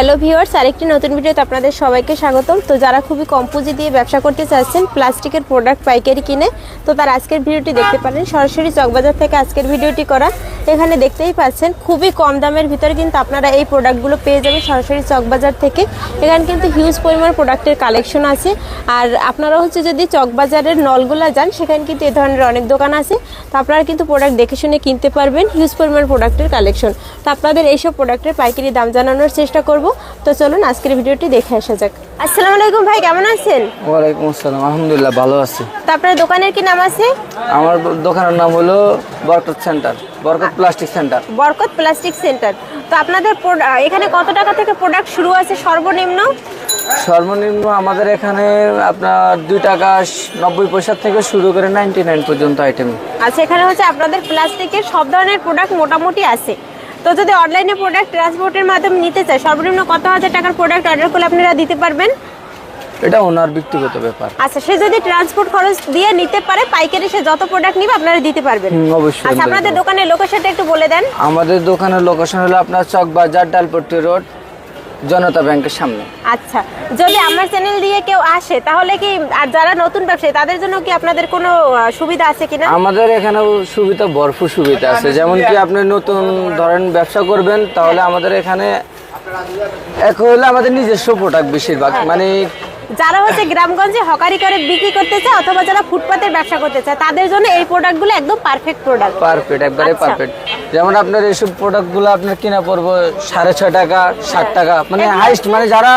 Hello viewers, আরেকটি নতুন ভিডিওতে আপনাদের সবাইকে স্বাগতম। তো যারা খুবই কম পুঁজি দিয়ে ব্যবসা করতে চাচ্ছেন, প্লাস্টিকের প্রোডাক্ট পাইকারি কিনে, তো তার আজকের ভিডিওটি দেখতে পারেন। সরাসরি চকবাজার থেকে আজকের ভিডিওটি করা। এখানে দেখতেই পাচ্ছেন, খুবই কম দামের ভিতরে কিন্তু আপনারা এই প্রোডাক্টগুলো পেয়ে যাবেন সরাসরি চকবাজার থেকে। এখানে কিন্তু হিউজ পরিমাণ প্রোডাক্টের কালেকশন আছে। আর আপনারা হচ্ছে যদি চকবাজারের নলগুলা যান, সেখানে কিন্তু এ ধরনের অনেক দোকান আছে। তো আপনারা কিন্তু প্রোডাক্ট দেখে শুনে কিনতে পারবেন হিউজ পরিমাণ প্রোডাক্টের কালেকশন তো আপনাদের এইসব প্রোডাক্টের পাইকারি দাম জানানোর চেষ্টা করব। তো চলুন আজকের ভিডিওটি দেখে আসা যাক। আসসালামু আলাইকুম ভাই কেমন আছেন? ওয়ালাইকুম আসসালাম আলহামদুলিল্লাহ ভালো আছি। তো আপনার দোকানের কি নাম আছে? আমার দোকানের নাম হলো Barkat centre Barkat plastic centre. Barkat plastic centre. তো আপনাদের এখানে কত টাকা থেকে প্রোডাক্ট শুরু আছে সর্বনিম্ন? সর্বনিম্ন আমাদের এখানে আপনার দুই টাকা নব্বই পয়সা থেকে শুরু করে নাইনটি নাইন পর্যন্ত আইটেম আচ্ছা এখানে হচ্ছে আপনাদের প্লাস্টিকের সব ধরনের প্রোডাক্ট মোটামুটি আছে। তো যদি অনলাইনে প্রোডাক্ট ট্রান্সপোর্টের মাধ্যমে নিতে চায় সর্বনিম্ন কত হাজার টাকার প্রোডাক্ট অর্ডার করলে আপনারা দিতে পারবেন? এটা ওনার ব্যক্তিগত ব্যাপার। আচ্ছা সে যদি ট্রান্সপোর্ট খরচ দিয়ে নিতে পারে পাইকারি সে যত প্রোডাক্ট নিবে আপনারা দিতে পারবেন। অবশ্যই আচ্ছা আপনাদের দোকানের লোকেশনটা একটু বলে দেন। আমাদের দোকানের লোকেশন হলো আপনার চক বাজার ডালপট্টি রোড জনতা ব্যাংকের সামনে। আচ্ছা যদি আমার চ্যানেল দিয়ে কেউ আসে তাহলে কি আর যারা নতুন ব্যবসায়ী তাদের জন্য কি আপনাদের কোনো সুবিধা আছে কিনা? আমাদের এখানে সুবিধা ভরপুর সুবিধা আছে। যেমন কি আপনি নতুন ধরেন ব্যবসা করবেন তাহলে আমাদের এখানে এক হলে আমাদের নিজস্ব প্রোডাক্ট বেশিরভাগ। মানে যারা হচ্ছে গ্রামগঞ্জে হকারি করে বিক্রি করতে চায় অথবা যারা ফুটপাতের ব্যবসা করতে চায় তাদের জন্য এই প্রোডাক্টগুলো একদম পারফেক্ট প্রোডাক্ট পারফেক্ট একবারে আচ্ছা। পারফেক্ট যেমন আপনার এইসব প্রোডাক্টগুলো আপনার কিনা পড়ব সাড়ে ছয় টাকা সাত টাকা মানে হাইস্ট মানে যারা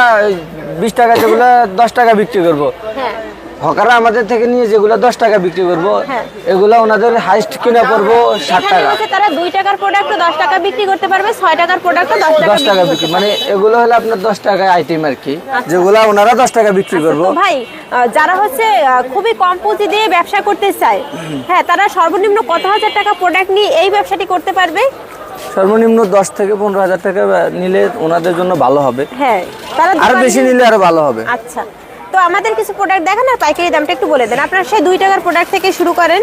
বিশ টাকা যেগুলো দশ টাকা বিক্রি করব হ্যাঁ। হকাররা আমাদের থেকে নিয়ে যেগুলো দশ টাকা বিক্রি করব হ্যাঁ। এগুলো ওনাদের হাইস্ট কিনা পড়ব ষাট টাকা। তারা দুই টাকার প্রোডাক্টও দশ টাকা বিক্রি করতে পারবে ছয় টাকার প্রোডাক্ট দশ টাকা বিক্রি মানে এগুলো হলো আপনার দশ টাকা আইটেম আর কি আচ্ছা। যেগুলো ওনারা দশ টাকা বিক্রি করব। ভাই যারা হচ্ছে খুবই কম পুঁজি দিয়ে ব্যবসা করতে চায় হ্যাঁ তারা সর্বনিম্ন কত হাজার টাকা প্রোডাক্ট নিয়ে এই ব্যবসাটি করতে পারবে? সর্বনিম্ন দশ থেকে পনেরো হাজার টাকা নিলে ওনাদের জন্য ভালো হবে। হ্যাঁ তারা আরও বেশি নিলে আরও ভালো হবে। আচ্ছা তো আমাদের কিছু প্রোডাক্ট দেখান আর পাইকারি দামটা একটু বলে দেন। আপনারা সেই দুই টাকার প্রোডাক্ট থেকে শুরু করেন।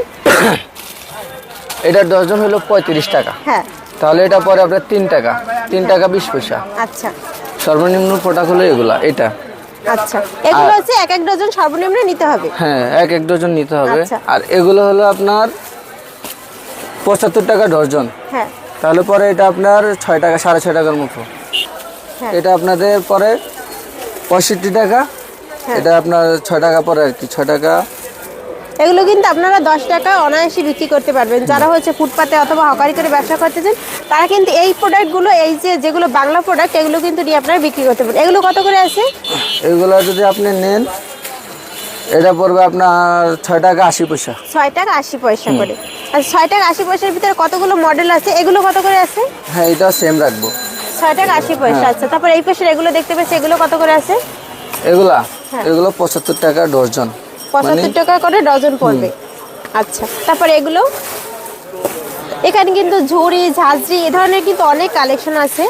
এটা ডজন হলো পঁয়ত্রিশ টাকা। হ্যাঁ। তাহলে এটা পরে আপনার তিন টাকা। তিন টাকা বিশ পয়সা। আচ্ছা। সর্বনিম্ন প্রোডাক্ট হলো এগুলা এটা। আচ্ছা। এগুলো হচ্ছে এক এক ডজন সর্বনিম্ন নিতে হবে। হ্যাঁ এক এক ডজন নিতে হবে। আচ্ছা। আর এগুলো হলো আপনার পঁচাত্তর টাকা ডজন হ্যাঁ। তাহলে পরে এটা আপনার ছয় টাকা সাড়ে ছয় টাকার মতো। হ্যাঁ। এটা আপনাদের পরে পঁয়ষট্টি টাকা। এটা আপনার ছয় টাকা পরে আর কি ছয় টাকা। এগুলো কিন্তু আপনারা দশ টাকা অনায়াসে বিক্রি করতে পারবেন। যারা হচ্ছে ফুটপাতে অথবা হকারি করে ব্যবসা করতেছেন তারা কিন্তু এই প্রোডাক্টগুলো এই যে যেগুলো বাংলা প্রোডাক্ট এগুলো কিন্তু নিয়ে আপনারা বিক্রি করতে পারেন এগুলো কত করে আছে? এগুলো যদি আপনি নেন এটা পড়বে আপনার ছয় টাকা আশি পয়সা। ছয় টাকা আশি পয়সা করে। আর ছয় টাকা আশি পয়সার ভিতরে কতগুলো মডেল আছে? এগুলো কত করে আছে? হ্যাঁ এটা সেম রাখব। ছয় টাকা আশি পয়সা আছে তারপর এই পাশের এগুলো দেখতে পাচ্ছি এগুলো কত করে আছে? এগুলা? হ্যাঁ। এগুলো পঁচাত্তর টাকা ডজন। পঁচাত্তর টাকা করে ডজন পড়বে। আচ্ছা তারপর এগুলো? এখানে কিন্তু ঝুড়ি ঝাঁঝরি এ ধরনের কিন্তু অনেক কালেকশন আছে।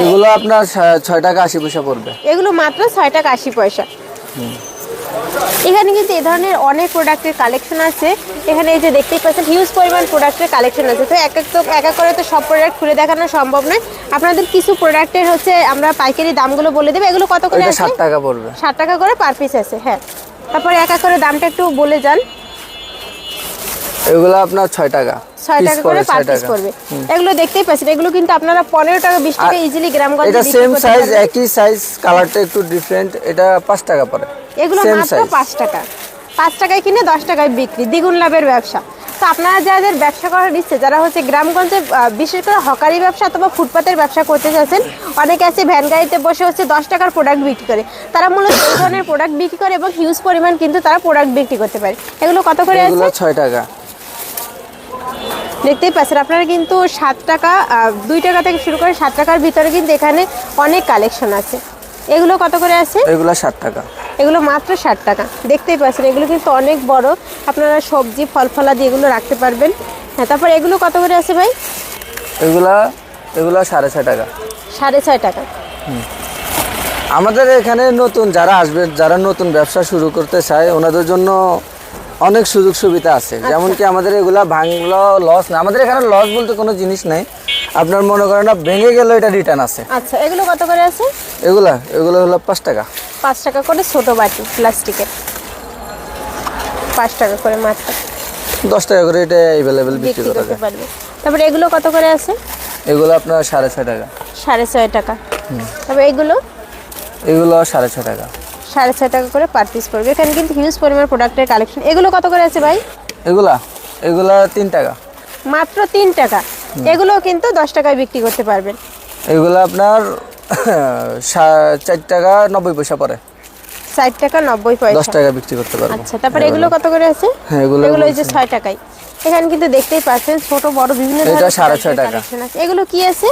এগুলো আপনার ছয় টাকা আশি পয়সা পড়বে। এগুলো মাত্র ছয় টাকা আশি পয়সা। এখানে কিন্তু এ ধরনের অনেক প্রোডাক্টের কালেকশন আছে। এখানে এই যে দেখতেই পাচ্ছেন হিউজ পরিমাণ প্রোডাক্টের কালেকশন আছে। তো এক এক তো এক এক করে তো সব প্রোডাক্ট খুলে দেখানো সম্ভব নয়। আপনাদের কিছু প্রোডাক্টের হচ্ছে আমরা পাইকারি দামগুলো বলে দেবো। এগুলো কত করে আছে ষাট টাকা পড়বে। ষাট টাকা করে পার পিস আছে হ্যাঁ। তারপরে এক এক করে দামটা একটু বলে যান। এগুলো আপনার ছয় টাকা। ছয় টাকা করে পার পিস। পড়বে। এগুলো দেখতেই পাচ্ছেন এগুলো কিন্তু আপনারা পনেরো টাকা বিশ টাকা ইজিলি গ্রামগঞ্জে এটা সেম সাইজ একই সাইজ কালারটা একটু ডিফারেন্ট এটা পাঁচ টাকা পড়ে। এগুলো মাত্র পাঁচ টাকা। পাঁচ টাকায় কিনে দশ টাকায় বিক্রি দ্বিগুণ লাভের ব্যবসা। তো আপনারা যাদের ব্যবসা করার ইচ্ছে যারা হচ্ছে গ্রামগঞ্জে বিশেষ করে হকারি ব্যবসা অথবা ফুটপাতের ব্যবসা করতে চাচ্ছেন অনেকে আছে ভ্যান গাড়িতে বসে হচ্ছে দশ টাকার প্রোডাক্ট বিক্রি করে। তারা মূলত এই ধরনের প্রোডাক্ট বিক্রি করে এবং হিউজ পরিমাণ কিন্তু তারা প্রোডাক্ট বিক্রি করতে পারে। এগুলো কত করে আছে? ছয় টাকা। দেখতেই পাচ্ছেন আপনারা কিন্তু সাত টাকা দুই টাকা থেকে শুরু করে সাত টাকার ভিতরে কিন্তু এখানে অনেক কালেকশন আছে। এগুলো কত করে আছে? এগুলো ষাট টাকা। এগুলো মাত্র ষাট টাকা। দেখতেই পাচ্ছেন এগুলো কিন্তু অনেক বড়। আপনারা সবজি ফল ফলাদি এগুলো রাখতে পারবেন। হ্যাঁ তারপর এগুলো কত করে আছে ভাই? এগুলা এগুলো সাড়ে ছয় টাকা। সাড়ে ছয় টাকা। আমাদের এখানে নতুন যারা আসবে যারা নতুন ব্যবসা শুরু করতে চায় ওনাদের জন্য অনেক সুযোগ সুবিধা আছে। আচ্ছা। যেমন কি আমাদের এগুলা ভাঙলো লস না। আমাদের এখানে লস বলতে কোনো জিনিস নাই। আপনার মনে করেন না ভেঙে গেলে এটা রিটার্ন আছে। আচ্ছা এগুলো কত করে আছে? এগুলা এগুলো হলো পাঁচ টাকা। পাঁচ টাকা করে ছোট বাটি প্লাস্টিকের পাঁচ টাকা করে মাত্র। দশ টাকা করে এটা অ্যাভেলেবেল বিক্রি বিক্রি করতে পারবে। তারপরে এগুলো কত করে আছে? এগুলো আপনার সাড়ে ছয় টাকা। সাড়ে ছয় টাকা। তবে এগুলো? এগুলো সাড়ে ছয় টাকা। সাড়ে ছয় টাকা করে পার পিস পড়বে। এখানে কিন্তু হিউজ পরিমাণ প্রোডাক্টের কালেকশন এগুলো কত করে আছে ভাই? এগুলা? এগুলা তিন টাকা। মাত্র তিন টাকা। এগুলো কিন্তু দশ টাকায় বিক্রি করতে পারবেন। এগুলো আপনার চার টাকা নব্বই পয়সা পরে ষাট টাকা নব্বই দশ টাকা বিক্রি করতে পারব। আচ্ছা তারপরে এগুলো। কত করে আছে? হ্যাঁ এগুলো এগুলো এই যে ছয় টাকায়। এখানে কিন্তু দেখতেই পাচ্ছেন ছোট বড় বিভিন্ন এটা সাড়ে ছয় টাকা। এগুলো কি আছে?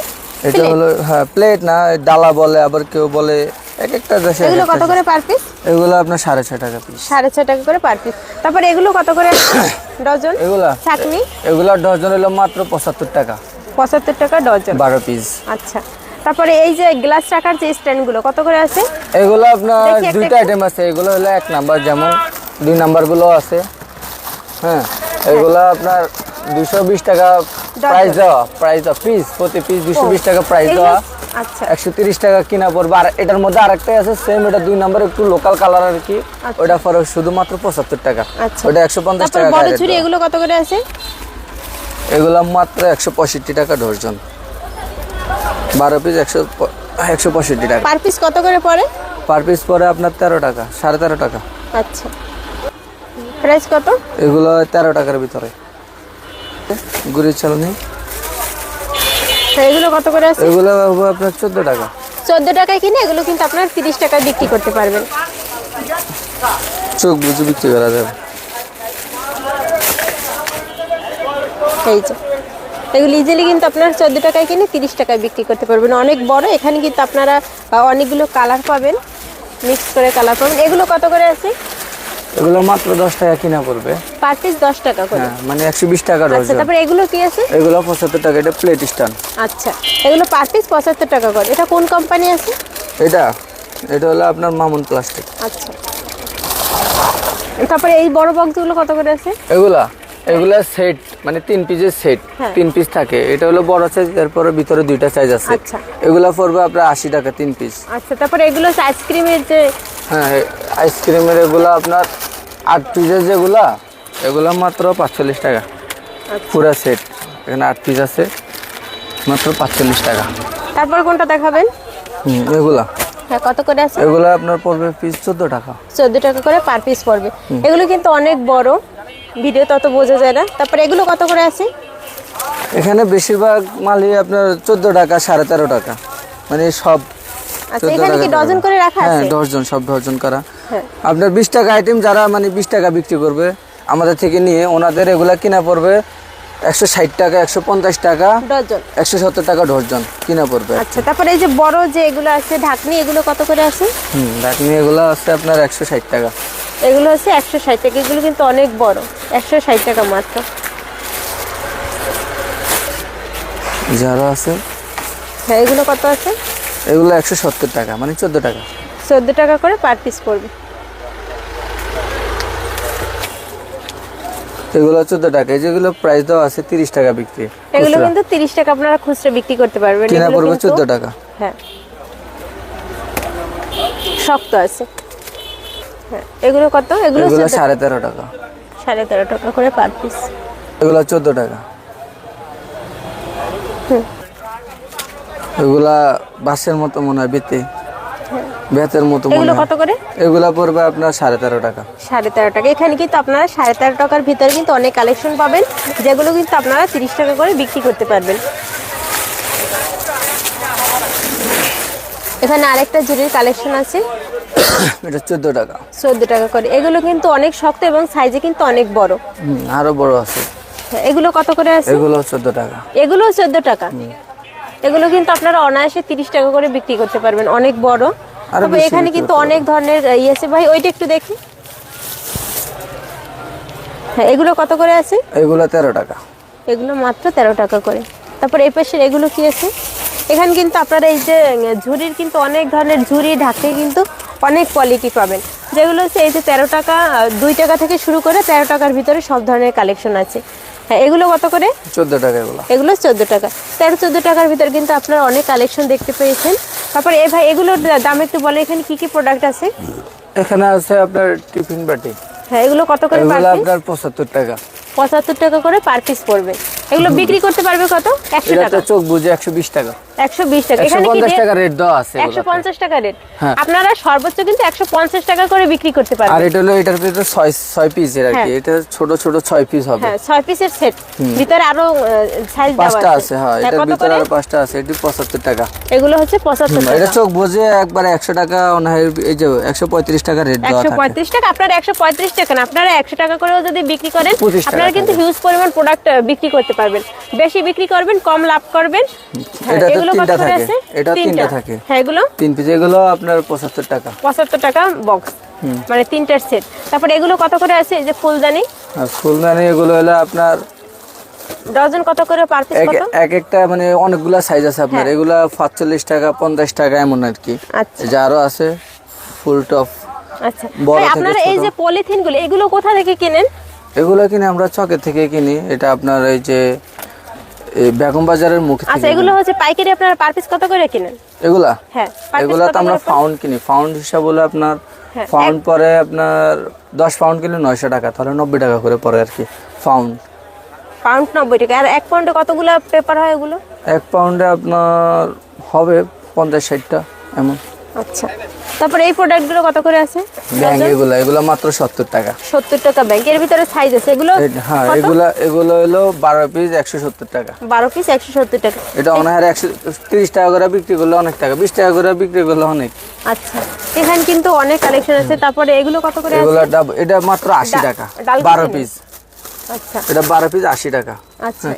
এটা হলো হ্যাঁ প্লেট না ডালা বলে আবার কেউ বলে এক একটা দেশে এগুলো কত করে পার পিস এগুলো আপনার সাড়ে ছয় টাকা পিস সাড়ে ছয় টাকা করে পার পিস তারপরে এগুলো কত করে? ডজন? এগুলা? চাকনি এগুলা ডজন হলো মাত্র পঁচাত্তর টাকা। পঁচাত্তর টাকা ডজন। বারো পিস আচ্ছা। তারপরে এই যে গ্লাস রাখার যে স্ট্যান্ডগুলো কত করে আছে? এগুলো আপনার দুইটা আইটেম আছে। এগুলো হলো এক নাম্বার যেমন দুই নাম্বারগুলো আছে। হ্যাঁ এগুলো আপনার দুশো বিশ টাকা প্রাইস দেওয়া প্রাইস দেওয়া। পিস প্রতি পিস দুশো বিশ টাকা প্রাইস দেওয়া। আচ্ছা। একশো তিরিশ টাকা কিনা পড়বে। আর এটার মধ্যে আরেকটাই আছে সেম এটা দুই নাম্বার একটু লোকাল কালার আর কি। ওটা পরে শুধুমাত্র পঁচাত্তর টাকা। আচ্ছা। ওটা একশো পঞ্চাশ তারপর টাকা বড় ছুরি এগুলো কত করে আছে? এগুলো মাত্র একশো পঁয়ষট্টি টাকা ডর্জন বারো পিস একশো প- একশো পঁয়ষট্টি টাকা। পার পিস কত করে পড়ে? পার পিস পরে আপনার তেরো টাকা সাড়ে তেরো টাকা। আচ্ছা। প্রাইস কত? এগুলো তেরো টাকার ভিতরে। গুড়ির চালনি তো এগুলো কত করে আছে? এগুলো আপনার চোদ্দ টাকা। চোদ্দ টাকায় কিনে এগুলো কিন্তু আপনার তিরিশ টাকায় বিক্রি করতে পারবেন। চোখ বুঝে বিক্রি করা যাবে। এই যে এগুলো ইজিলি কিন্তু আপনার চোদ্দ টাকায় কিনে তিরিশ টাকায় বিক্রি করতে পারবেন। অনেক বড় এখানে কিন্তু আপনারা অনেকগুলো কালার পাবেন। মিক্স করে কালার পাবেন। এগুলো কত করে আছে? এগুলো মাত্র দশ টাকা কিনা পড়বে। পার পিস দশ টাকা করে। হ্যাঁ মানে একশো বিশ টাকা আচ্ছা তারপর এগুলো কি আছে? এগুলো পঁচাত্তর টাকা এটা প্লেট স্ট্যান্ড আচ্ছা এগুলো পার পিস পঁচাত্তর টাকা করে। এটা কোন কোম্পানি আছে? এটা এটা হলো আপনার মামুন প্লাস্টিক আচ্ছা। তারপরে এই বড় বক্সগুলো কত করে আছে? এগুলা এগুলা সেট মানে তিন পিসের সেট হ্যাঁ। তিন পিস থাকে। এটা হলো বড় সাইজ এরপরে ভিতরে দুইটা সাইজ আছে। আচ্ছা। এগুলা পড়বে আপনার আশি টাকা তিন পিস আচ্ছা তারপরে এগুলো আইসক্রিমের যে হ্যাঁ আইসক্রিমের এগুলা আপনার আট পিসের যেগুলা এগুলা মাত্র পাঁচচল্লিশ টাকা। আচ্ছা। পুরা সেট এখানে আট পিস আছে মাত্র পাঁচচল্লিশ টাকা। তারপর কোনটা দেখাবেন? হুম, এগুলা। হ্যাঁ কত করে আছে? এগুলো আপনার পড়বে পিস চোদ্দ টাকা। চোদ্দ টাকা করে পার পিস পড়বে। এগুলো কিন্তু অনেক বড়। ভিডিও তত বোঝা যায় না। তারপরে এগুলো কত করে আছে? এখানে বেশিরভাগ মালই আপনার চোদ্দ টাকা সাড়ে তেরো টাকা। মানে সব আচ্ছা এখানে কি টাকা ডজন করে রাখা হ্যাঁ ডজন সব ডজন করা। হ্যাঁ। আপনার বিশ টাকা আইটেম যারা মানে বিশ টাকা বিক্রি করবে আমাদের থেকে নিয়ে ওনাদের এগুলা কিনা পড়বে একশো ষাট টাকা একশো পঞ্চাশ টাকা ডজন। একশো সত্তর টাকা ডর্জন কিনা পড়বে। আচ্ছা তারপরে এই যে বড় যে এগুলো আছে ঢাকনি এগুলো কত করে আছে? হুম ডাকনি এগুলো আছে আপনার একশো ষাট টাকা। এগুলো হচ্ছে একশো ষাট টাকা। এগুলো কিন্তু অনেক বড় একশো ষাট টাকা মাত্র। যারা আছে? হ্যাঁ এগুলো কত আছে? এগুলো একশো সত্তর টাকা মানে চোদ্দ টাকা। চোদ্দ টাকা করে পার পিস পড়বে। এগুলো চোদ্দ টাকা যেগুলো প্রাইস দেওয়া আছে তিরিশ টাকা বিক্রি। এগুলো কিন্তু তিরিশ টাকা আপনারা খুচরা বিক্রি করতে পারবেন। কিনা পড়বে চোদ্দ টাকা। হ্যাঁ। শক্ত আছে। এগুলো কত? এগুলো এগুলো সাড়ে তেরো টাকা। সাড়ে তেরো টাকা করে পার পিস এগুলো চোদ্দ টাকা। এগুলা বাসের মতো মনে হয় বেতে। বেতের মতো এগুলো কত করে? এগুলা পড়বে আপনার সাড়ে তেরো টাকা। সাড়ে তেরো টাকা। এখানে কিন্তু আপনারা সাড়ে তেরো টাকার ভিতরে কিন্তু অনেক কালেকশন পাবেন যেগুলো কিন্তু আপনারা তিরিশ টাকা করে বিক্রি করতে পারবেন। এখানে আরেকটা জুড়ির কালেকশন আছে। এটা চোদ্দ টাকা। চোদ্দ টাকা করে। এগুলো কিন্তু অনেক শক্ত এবং সাইজে কিন্তু অনেক বড়। হুম, আরও বড় আছে। এগুলো কত করে আছে? এগুলো চোদ্দ টাকা। এগুলো চোদ্দ টাকা। এগুলো কিন্তু আপনারা অনায়াসে তিরিশ টাকা করে বিক্রি করতে পারবেন অনেক বড়। তবে এখানে কিন্তু অনেক ধরনের ইয়ে আছে। ভাই ওইটা একটু দেখি। হ্যাঁ এগুলো কত করে আছে? এগুলো তেরো টাকা। এগুলো মাত্র তেরো টাকা করে। তারপর এই পাশের এগুলো কি আছে? এখানে কিন্তু আপনারা এই যে ঝুড়ির কিন্তু অনেক ধরনের ঝুড়ি ঢাকে কিন্তু অনেক কোয়ালিটি পাবেন। যেগুলো হচ্ছে এই যে তেরো টাকা দুই টাকা থেকে শুরু করে তেরো টাকার ভিতরে সব ধরনের কালেকশন আছে। হ্যাঁ এগুলো কত করে? চোদ্দ টাকা এগুলো। এগুলো চোদ্দ টাকা। তেরো চোদ্দ টাকার ভিতরে কিন্তু আপনারা অনেক কালেকশন দেখতে পেয়েছেন। তারপরে এ ভাই এগুলোর দাম একটু বলে এখানে কি কি প্রোডাক্ট আছে? এখানে আছে আপনার টিফিন বাটি। হ্যাঁ এগুলো কত করে আপনার পঁচাত্তর টাকা। পঁচাত্তর টাকা করে পার পিস পড়বে। এগুলো বিক্রি করতে পারবে কত? একশো টাকা। চোখ বুঝে একশো বিশ টাকা। একশো বিশ টাকা। এখানে পঞ্চাশ টাকা রেট দেওয়া আছে একশো পঞ্চাশ টাকা রেট। আপনারা সর্বোচ্চ কিন্তু একশো পঞ্চাশ টাকা করে বিক্রি করতে আর এটা হলো এটার ভিতরে ছয় ছয় পিসের আর কি। হ্যাঁ। এটা ছোট ছোট ছয় পিস হবে। হ্যাঁ ছয় পিসের সেট ভিতরে আরও সাইজ পাঁচটা আছে। হ্যাঁ এটার ভিতরে করে? পাঁচটা আছে এটি পঁচাত্তর টাকা। এগুলো হচ্ছে পঁচাত্তর এটা টাকা। চোখ বুঝে একবারে একশো টাকা এই যে একশো পঁয়ত্রিশ টাকা রেট দেওয়া একশো পঁয়ত্রিশ টাকা আপনারা একশো পঁয়ত্রিশ টাকা আপনারা একশো টাকা করেও যদি বিক্রি করেন 25 টাকা। আপনারা কিন্তু হিউজ পরিমাণ প্রোডাক্ট বিক্রি করতে পারবেন। বেশি বিক্রি করবেন কম লাভ করবেন। হ্যাঁ, এটাতে এগুলো কত করে থাকে, আছে? এটা তিনটা থাকে। হ্যাঁ এগুলো? তিন পিস এগুলো আপনার পঁচাত্তর টাকা। পঁচাত্তর টাকা বক্স মানে তিনটার সেট তারপরে এগুলো কত করে আছে? এই যে ফুলদানি। আর ফুলদানি এগুলো হলো আপনার ডজন কত করে পার পিস কত? এক একটা মানে অনেকগুলা সাইজ আছে আপনার। হ্যাঁ। এগুলা পাঁচচল্লিশ টাকা পঞ্চাশ টাকা এমন আর কি। আচ্ছা। আরও আছে ফুল টপ। আচ্ছা। আপনারা এই যে পলিথিনগুলো এগুলো কোথা থেকে কিনেন? এগুলো কিনে আমরা চকের থেকে কিনি। এটা আপনার এই যে বেগম বাজারের মুখে আচ্ছা এগুলো হচ্ছে পাইকারি আপনারা পার পিস কত করে কিনেন? এগুলা? হ্যাঁ এগুলা তো আমরা? ফাউন্ড কিনি। ফাউন্ড হিসাব হলে আপনার হ্যাঁ, ফাউন্ড পরে আপনার দশ পাউন্ড কিনলে নয়শো টাকা তাহলে নব্বই টাকা করে পড়ে আর কি ফাউন্ড পাউন্ড নব্বই টাকা। আর এক পাউন্ডে কতগুলো পেপার হয় এগুলো? এক পাউন্ডে আপনার হবে পঞ্চাশ ষাটটা এমন। আচ্ছা। তারপরে এই প্রোডাক্টগুলো কত করে আছে? ব্যাংক এগুলা এগুলা মাত্র সত্তর টাকা। সত্তর টাকা ব্যাংক এর ভিতরে সাইজ আছে। এগুলো হ্যাঁ? এগুলা এগুলো হলো বারো পিস একশো সত্তর টাকা। বারো পিস একশো সত্তর টাকা। এটা অনাহার একশো তিরিশ টাকা করে বিক্রি করলে অনেক টাকা বিশ টাকা করে বিক্রি করলে অনেক। আচ্ছা। এখানে কিন্তু অনেক কালেকশন আছে। তারপরে এগুলো কত করে আছে? এগুলা এটা মাত্র আশি ডা- টাকা। ডাল বারো কিনে? পিস আচ্ছা। এটা বারো পিস আশি টাকা। আচ্ছা।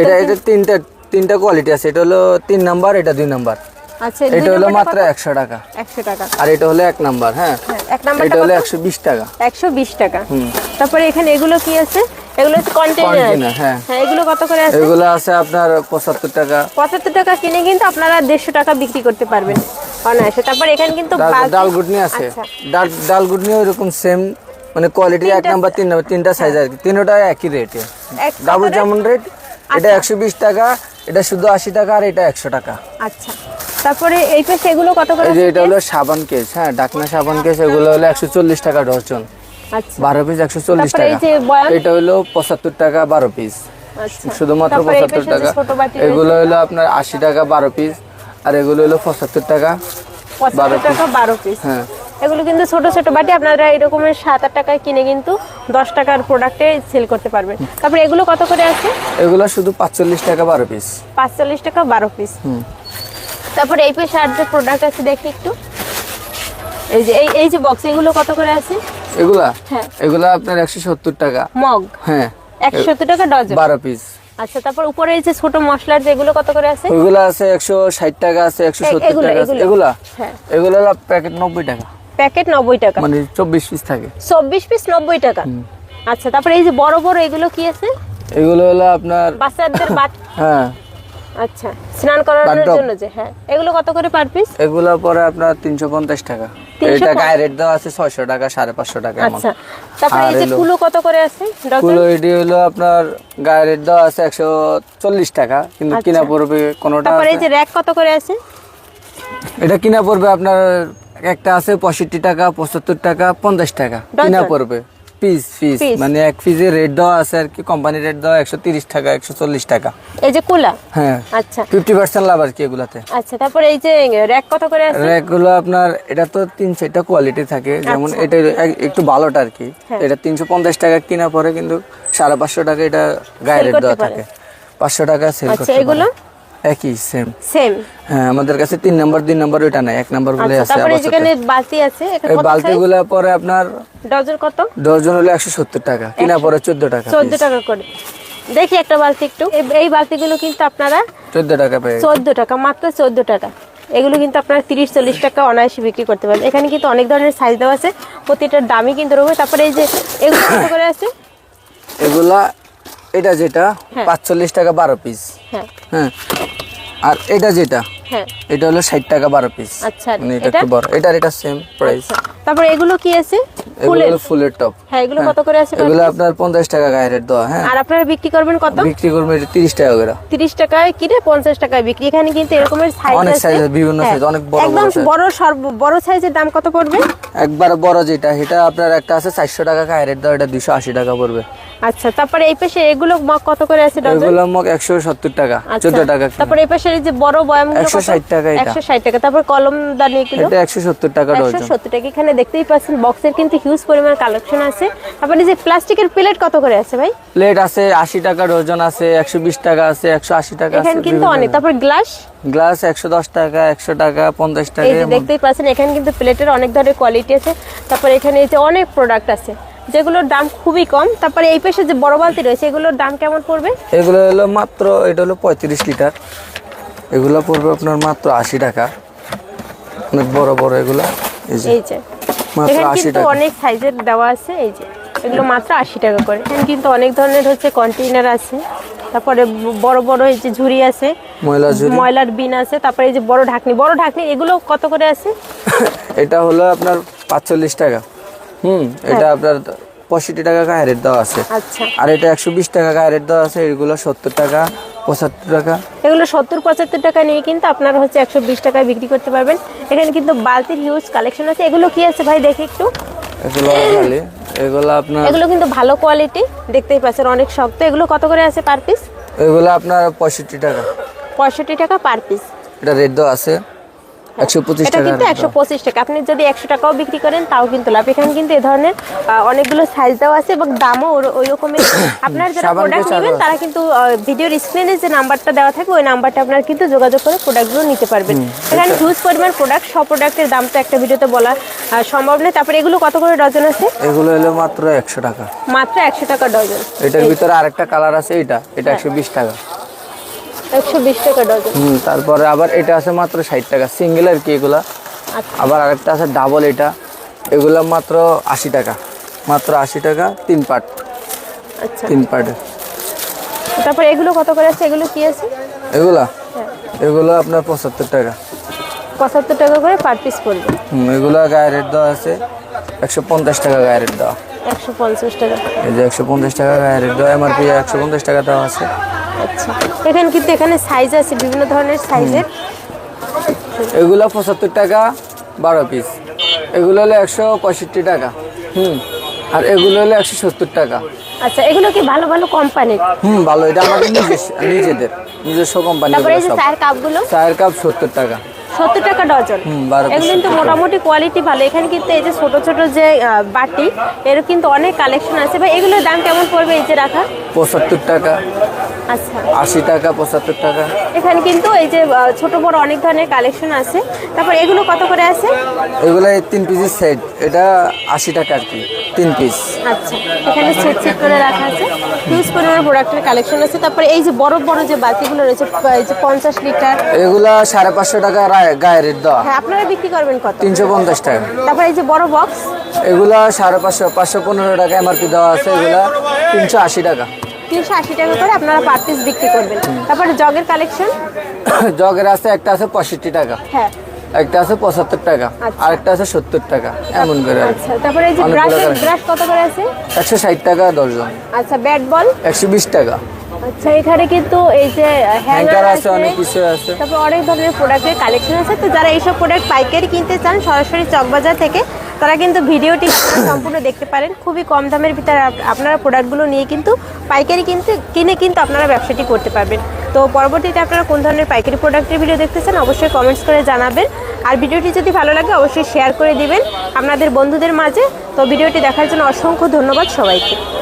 এটা এটা তিনটা তিনটা কোয়ালিটি আছে। এটা হলো তিন নাম্বার এটা দুই নাম্বার আচ্ছা এটা হলো মাত্র একশো টাকা। একশো টাকা। আর এটা হলো এক নাম্বার হ্যাঁ? হ্যাঁ, এক নাম্বারটা এটা হলো কত? একশো বিশ টাকা। একশো বিশ টাকা। তারপরে এখানে এগুলো কি আছে? এগুলো হচ্ছে কন্টেনার হ্যাঁ। হ্যাঁ এগুলো কত করে আছে? এগুলো আছে আপনার পঁচাত্তর টাকা। পঁচাত্তর টাকা কিনে কিন্তু আপনারা দেড়শো টাকা বিক্রি করতে পারবেন অনায়াসে। তারপর এখানে কিন্তু ডাল- গুটনি আছে। আচ্ছা। ডাল ডাল গুটনি ওইরকম সেম মানে কোয়ালিটি এক নাম্বার তিন নাম্বার তিনটা সাইজ আর কি। তিনটা একই রেট ডাবল যেমন রেট এটা আচ্ছা। একশো বিশ টাকা এটা শুধু আশি টাকা আর এটা একশো টাকা। আচ্ছা। তারপরে এই পাশে এগুলো কত করে এই যে? এটা হলো সাবান কেস হ্যাঁ ডাকনা সাবান কেস এগুলো হলো একশো চল্লিশ টাকা ডজন আচ্ছা। বারো পিস একশো চল্লিশ তারপরে এই টাকা যে বয়ান? এটা হলো পঁচাত্তর টাকা বারো পিস আচ্ছা। শুধুমাত্র তারপরে এই পঁচাত্তর পাশে যে টাকা। এগুলো হলো আপনার আশি টাকা বারো পিস আর এগুলো হলো পঁচাত্তর টাকা পঁচাত্তর বারো টাকা বারো পিস হ্যাঁ। এগুলো কিন্তু ছোট ছোট বাটি আপনারা এরকমের সাত আট টাকায় কিনে কিন্তু দশ টাকার প্রোডাক্টে সেল করতে পারবেন। তারপরে এগুলো কত করে আছে? এগুলো শুধু পাঁচচল্লিশ টাকা বারো পিস পাঁচচল্লিশ টাকা বারো পিস তারপরে এই পেশে আর যে প্রোডাক্ট আছে দেখি একটু। এই যে এই এই যে বক্স এগুলো কত করে আছে? এগুলা? হ্যাঁ। এগুলা আপনার একশো সত্তর টাকা। মগ? হ্যাঁ। একশো সত্তর টাকা ডজন? বারো পিস আচ্ছা তারপর উপরে এই যে ছোট মশলার যেগুলো কত করে আছে? ওইগুলা আছে একশো ষাট টাকা আছে একশো এ- সত্তর এগুলো, টাকা আছে এগুলো। হ্যাঁ। এগুলো হলো প্যাকেট নব্বই টাকা। প্যাকেট নব্বই টাকা। মানে চব্বিশ পিস থাকে। চব্বিশ পিস নব্বই টাকা। আচ্ছা তারপরে এই যে বড় বড় এগুলো কি আছে? এগুলো হলো আপনার বাচ্চাদের হ্যাঁ। আচ্ছা স্নান করানোর জন্য যে হ্যাঁ। এগুলো কত করে পার পিস এগুলো পরে আপনার তিনশো পঞ্চাশ টাকা। 350 এটা গায়ে রেট দেওয়া আছে ছয়শো টাকা সাড়ে পাঁচশো টাকা এমন। আচ্ছা। তারপরে এই যে কুলো কত করে আছে? কুলো এটি হলো আপনার গায়ে রেট দেওয়া আছে একশো চল্লিশ টাকা কিন্তু আচ্ছা। কিনা পড়বে কোনোটা তারপরে এই যে র্যাক কত করে আছে? এটা কিনা পড়বে আপনার একটা আছে পঁয়ষট্টি টাকা পঁচাত্তর টাকা পঞ্চাশ টাকা। কিনা পড়বে। পিস পিস মানে এক পিসের রেট দেওয়া আছে আর কি কোম্পানি রেট দেওয়া একশো তিরিশ টাকা একশো চল্লিশ টাকা। এই যে কুলা? হ্যাঁ। আচ্ছা। ফিফটি পার্সেন্ট লাভ আর কি এগুলাতে। আচ্ছা তারপরে এই যে র্যাক কত করে আছে? র্যাকগুলো আপনার এটা তো তিন চারটা কোয়ালিটি থাকে। যেমন এটা একটু ভালোটা আর কি। আচ্ছা। হ্যাঁ। এটা তিনশো পঞ্চাশ টাকা কিনা পরে কিন্তু সাড়ে পাঁচশো টাকা এটা গায়ে রেট দেওয়া থাকে। পাঁচশো টাকা সেল আচ্ছা, করতে এগুলো? একই সেম সেম হ্যাঁ আমাদের কাছে তিন নম্বর দুই নম্বর ওইটা নাই এক নম্বরগুলো আচ্ছা আছে তারপরে। যেখানে বালতি আছে এই বালতিগুলো পরে আপনার ডজন কত? ডজন হলো একশো সত্তর টাকা কিনা পরে চোদ্দ টাকা চোদ্দ টাকা করে। দেখি একটা বালতি একটু। এই- বালতিগুলো কিন্তু আপনারা চোদ্দ টাকা পেয়ে চোদ্দ টাকা মাত্র চোদ্দ টাকা। এগুলো কিন্তু আপনারা তিরিশ চল্লিশ টাকা অনায়াসে বিক্রি করতে পারবেন। এখানে কিন্তু অনেক ধরনের সাইজ দেওয়া আছে প্রতিটার দামই কিন্তু রয়েছে। তারপরে এই যে এগুলো কত করে আছে? এগুলা এটা যেটা হ্যাঁ। পাঁচচল্লিশ টাকা বারো পিস হ্যাঁ। হ্যাঁ। আর এটা যেটা? হ্যাঁ। এটা হলো ষাট টাকা বারো পিস আচ্ছা, মানে এটা এটা? একটু বড়। এটা সেম প্রাইস আচ্ছা। তারপর এগুলো কি আছে? ফুলের? ফুলের টপ হ্যাঁ এগুলো কত করে আছে এগুলো আপনার পঞ্চাশ টাকা গায়ে রেট দেওয়া হ্যাঁ। আর আপনারা বিক্রি করবেন কত? বিক্রি করবে এটা তিরিশ টাকা করে। তিরিশ টাকায় কিনে পঞ্চাশ টাকায় বিক্রি। এখানে কিন্তু এরকমের সাইজ অনেক size, বিভিন্ন হ্যাঁ, size, অনেক বড় একদম বড় সর্ব বড় সাইজের দাম কত পড়বে? একবার বড় যেটা সেটা আপনার একটা আছে চারশো টাকা গায়ে রেট দেওয়া এটা দুশো আশি টাকা পড়বে। আচ্ছা তারপরে এই পাশে এগুলো মগ কত করে আছে ডজন এগুলো মগ একশো সত্তর টাকা আচ্ছা। চোদ্দ টাকা তারপরে এই পাশে এই যে বড় বয়াম 160 টাকা এটা। একশো ষাট টাকা। তারপর কলম দানি এগুলো এটা একশো সত্তর টাকা ডজন। সত্তর টাকা। এখানে দেখতেই পাচ্ছেন বক্সের কিন্তু হিউজ পরিমাণ কালেকশন আছে। তারপরে এই যে প্লাস্টিকের প্লেট কত করে আছে ভাই? প্লেট আছে আশি টাকা ডজন আছে একশো বিশ টাকা আছে একশো আশি টাকা আছে এখানে কিন্তু অনেক। তারপর গ্লাস গ্লাস একশো দশ টাকা একশো টাকা পঞ্চাশ টাকা এই যে দেখতেই পাচ্ছেন এখানে কিন্তু প্লেটের অনেক ধরনের কোয়ালিটি আছে। তারপর এখানে এই যে অনেক প্রোডাক্ট আছে। যেগুলোর দাম খুবই কম। তারপরে এই পাশে যে বড় বালতি রয়েছে এগুলোর দাম কেমন পড়বে? এগুলো হলো মাত্র এটা হলো পঁয়ত্রিশ লিটার। এগুলো পড়বে আপনার মাত্র আশি টাকা। অনেক বড় বড় এগুলো। এই যে মাত্র আশি টাকা। অনেক সাইজের দেওয়া আছে এই যে। এগুলো মাত্র আশি টাকা করে। কিন্তু অনেক ধরনের হচ্ছে কন্টেইনার আছে। তারপরে বড় বড় এই যে ঝুড়ি আছে। ময়লা ঝুড়ি। ময়লার বিন আছে। তারপরে এই যে বড় ঢাকনি। বড় ঢাকনি এগুলো কত করে আছে? এটা হলো আপনার পাঁচচল্লিশ টাকা। হুম এটা আপনার পঁয়ষট্টি টাকা গায়ে রেট দেওয়া আছে। আচ্ছা। আর এটা একশো বিশ টাকা গায়ে রেট দেওয়া আছে এগুলো সত্তর টাকা পঁচাত্তর টাকা। এগুলো সত্তর পঁচাত্তর টাকা নিয়ে কিন্তু আপনারা হচ্ছে একশো বিশ টাকায় বিক্রি করতে পারবেন। এখানে কিন্তু বালতির হিউজ কালেকশন আছে। এগুলো কি আছে ভাই দেখি একটু? এগুলো খালি। এগুলো আপনার এগুলো কিন্তু ভালো কোয়ালিটি দেখতেই পাচ্ছেন অনেক শক্ত। এগুলো কত করে আছে পার পিস এগুলো আপনার পঁয়ষট্টি টাকা। পঁয়ষট্টি টাকা পার পিস এটা রেট দেওয়া আছে। একশো পঁচিশ এটা কিন্তু rate একশো দেওয়া। পঁচিশ টাকা। আপনি যদি একশো টাকাও বিক্রি করেন তাও কিন্তু লাভ। এখানে কিন্তু এ ধরনের অনেকগুলো সাইজ দেওয়া আছে এবং দামও ওই রকমের আপনার যারা প্রোডাক্ট নেবেন তারা কিন্তু ভিডিওর স্ক্রিনে যে নাম্বারটা দেওয়া থাকে ওই নাম্বারটা আপনারা কিন্তু যোগাযোগ করে প্রোডাক্টগুলো নিতে পারবেন। এখানে হিউজ পরিমাণ প্রোডাক্ট সব প্রোডাক্টের দাম তো একটা ভিডিওতে বলা সম্ভব নয়। তারপরে এগুলো কত করে ডজন আছে? এগুলো হলো মাত্র একশো টাকা। মাত্র একশো টাকা ডজন এটার ভিতরে আরেকটা কালার আছে এটা এটা একশো বিশ টাকা। একশো বিশ টাকা ডজন। হুম তারপরে আবার এটা আছে মাত্র ষাট টাকা। সিঙ্গেল আর কি এগুলা। আচ্ছা। আবার আরেকটা আছে ডাবল এটা। এগুলো মাত্র আশি টাকা। মাত্র আশি টাকা তিন পার্ট আচ্ছা। তিন পার্টের তারপরে এগুলো কত করে আছে? এগুলো কি আছে? এগুলা? হ্যাঁ। এগুলো আপনার পঁচাত্তর টাকা। পঁচাত্তর টাকা করে পার পিস পড়বে। হুম এগুলো গায়ে রেট দেওয়া আছে। একশো পঞ্চাশ টাকা গায়ে রেট দেওয়া। একশো পঞ্চাশ টাকা। এই যে একশো পঞ্চাশ টাকা গায়ে রেট দেওয়া এমআরপি একশো পঞ্চাশ টাকা দেওয়া আছে। আচ্ছা। এখানে কিন্তু এখানে সাইজ আছে বিভিন্ন ধরনের সাইজের এগুলো পঁচাত্তর টাকা বারো পিস এগুলো হলো একশো পঁয়ষট্টি টাকা। হুম। আর এগুলো হলো একশো সত্তর টাকা। আচ্ছা এগুলো কি ভালো ভালো কোম্পানির হুম ভালো। এটা আমাদের নিজস্ব নিজেদের নিজস্ব কোম্পানি তারপরে এই যে চায়ের কাপগুলো চায়ের কাপ সত্তর টাকা। সত্তর টাকা ডজন। এগুলো কিন্তু মোটামুটি কোয়ালিটি ভালো। এখানে কিন্তু এই যে ছোট ছোট যে বাটি এর কিন্তু অনেক কালেকশন আছে। ভাই এগুলোর দাম কেমন পড়বে এই যে রাখা? পঁচাত্তর টাকা। আচ্ছা। আশি টাকা পঁচাত্তর টাকা। এখানে কিন্তু এই যে ছোট বড় অনেক ধরনের কালেকশন আছে। তারপর এগুলো কত করে আছে? এগুলো তিন পিসের সেট এটা আশি টাকা আর কি। তিন পিস আচ্ছা এখানে সেট সেট করে রাখা আছে। হিউজ পরিমাণে প্রোডাক্টের কালেকশন আছে। তারপরে এই যে বড় বড় যে বালতিগুলো রয়েছে এই যে পঞ্চাশ লিটার। এগুলা সাড়ে পাঁচশো টাকা গায়ে রেট দেওয়া। হ্যাঁ আপনারা বিক্রি করবেন কত? তিনশো পঞ্চাশ টাকা। তারপরে এই যে বড় বক্স এগুলা সাড়ে পাঁচশো পাঁচশো পনেরো টাকা এমআরপি দেওয়া আছে। এগুলা তিনশো আশি টাকা। তিনশো আশি টাকা করে আপনারা পার পিস বিক্রি করবেন। তারপরে জগের কালেকশন জগের আছে একটা আছে পঁয়ষট্টি টাকা। হ্যাঁ একটা আছে পঁচাত্তর টাকা আচ্ছা। আরেকটা আছে সত্তর টাকা এমন করে। আচ্ছা তারপরে এই যে অনেকগুলো ব্রাশ collection। ব্রাশ কত করে আছে একশো ষাট টাকা দশজন আচ্ছা ব্যাট বল একশো বিশ টাকা আচ্ছা এখানে কিন্তু এই যে হ্যাঙ্গার আছে অনেক কিছু আছে। তারপর অনেক ধরনের প্রোডাক্টের কালেকশন আছে। তো যারা এইসব প্রোডাক্ট পাইকারি কিনতে চান সরাসরি চকবাজার থেকে তারা কিন্তু ভিডিওটি সম্পূর্ণ দেখতে পারেন। খুবই কম দামের ভিতরে আপ- আপনারা প্রোডাক্টগুলো নিয়ে কিন্তু পাইকারি কিনতে কিনে কিন্তু আপনারা ব্যবসাটি করতে পারবেন। তো পরবর্তীতে আপনারা কোন ধরনের পাইকারি প্রোডাক্টের ভিডিও দেখতে চান অবশ্যই কমেন্টস করে জানাবেন। আর ভিডিওটি যদি ভালো লাগে অবশ্যই শেয়ার করে দিবেন। আপনাদের বন্ধুদের মাঝে। তো ভিডিওটি দেখার জন্য অসংখ্য ধন্যবাদ সবাইকে।